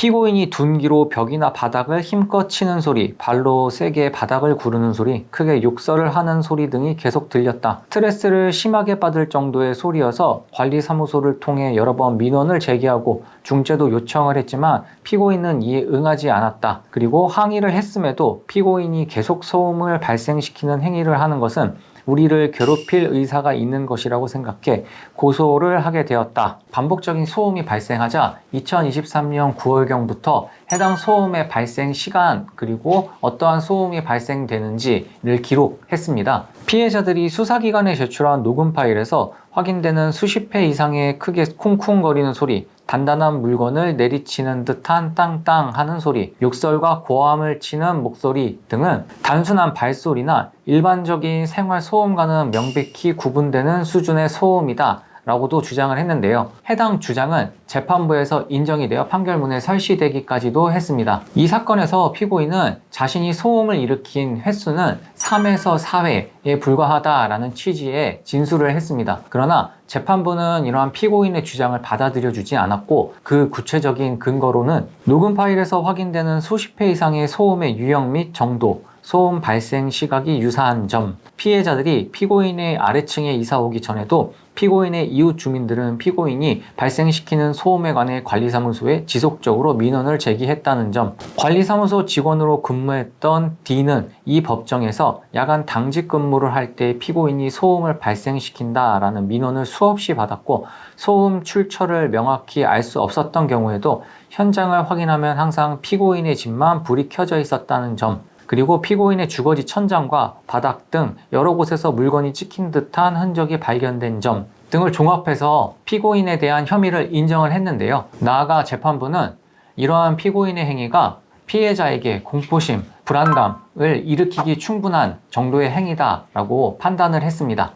피고인이 둔기로 벽이나 바닥을 힘껏 치는 소리, 발로 세게 바닥을 구르는 소리, 크게 욕설을 하는 소리 등이 계속 들렸다. 스트레스를 심하게 받을 정도의 소리여서 관리사무소를 통해 여러 번 민원을 제기하고 중재도 요청을 했지만 피고인은 이에 응하지 않았다. 그리고 항의를 했음에도 피고인이 계속 소음을 발생시키는 행위를 하는 것은 우리를 괴롭힐 의사가 있는 것이라고 생각해 고소를 하게 되었다. 반복적인 소음이 발생하자 2023년 9월경부터 해당 소음의 발생 시간 그리고 어떠한 소음이 발생되는지를 기록했습니다. 피해자들이 수사기관에 제출한 녹음 파일에서 확인되는 수십 회 이상의 크게 쿵쿵거리는 소리, 단단한 물건을 내리치는 듯한 땅땅 하는 소리, 욕설과 고함을 치는 목소리 등은 단순한 발소리나 일반적인 생활 소음과는 명백히 구분되는 수준의 소음이다. 라고도 주장을 했는데요. 해당 주장은 재판부에서 인정이 되어 판결문에 설시되기까지도 했습니다. 이 사건에서 피고인은 자신이 소음을 일으킨 횟수는 3에서 4회에 불과하다라는 취지의 진술을 했습니다. 그러나 재판부는 이러한 피고인의 주장을 받아들여 주지 않았고 그 구체적인 근거로는 녹음 파일에서 확인되는 수십 회 이상의 소음의 유형 및 정도, 소음 발생 시각이 유사한 점, 피해자들이 피고인의 아래층에 이사 오기 전에도 피고인의 이웃 주민들은 피고인이 발생시키는 소음에 관해 관리사무소에 지속적으로 민원을 제기했다는 점, 관리사무소 직원으로 근무했던 D는 이 법정에서 야간 당직 근무를 할 때 피고인이 소음을 발생시킨다라는 민원을 수없이 받았고 소음 출처를 명확히 알 수 없었던 경우에도 현장을 확인하면 항상 피고인의 집만 불이 켜져 있었다는 점, 그리고 피고인의 주거지 천장과 바닥 등 여러 곳에서 물건이 찍힌 듯한 흔적이 발견된 점 등을 종합해서 피고인에 대한 혐의를 인정을 했는데요. 나아가 재판부는 이러한 피고인의 행위가 피해자에게 공포심, 불안감을 일으키기 충분한 정도의 행위다라고 판단을 했습니다.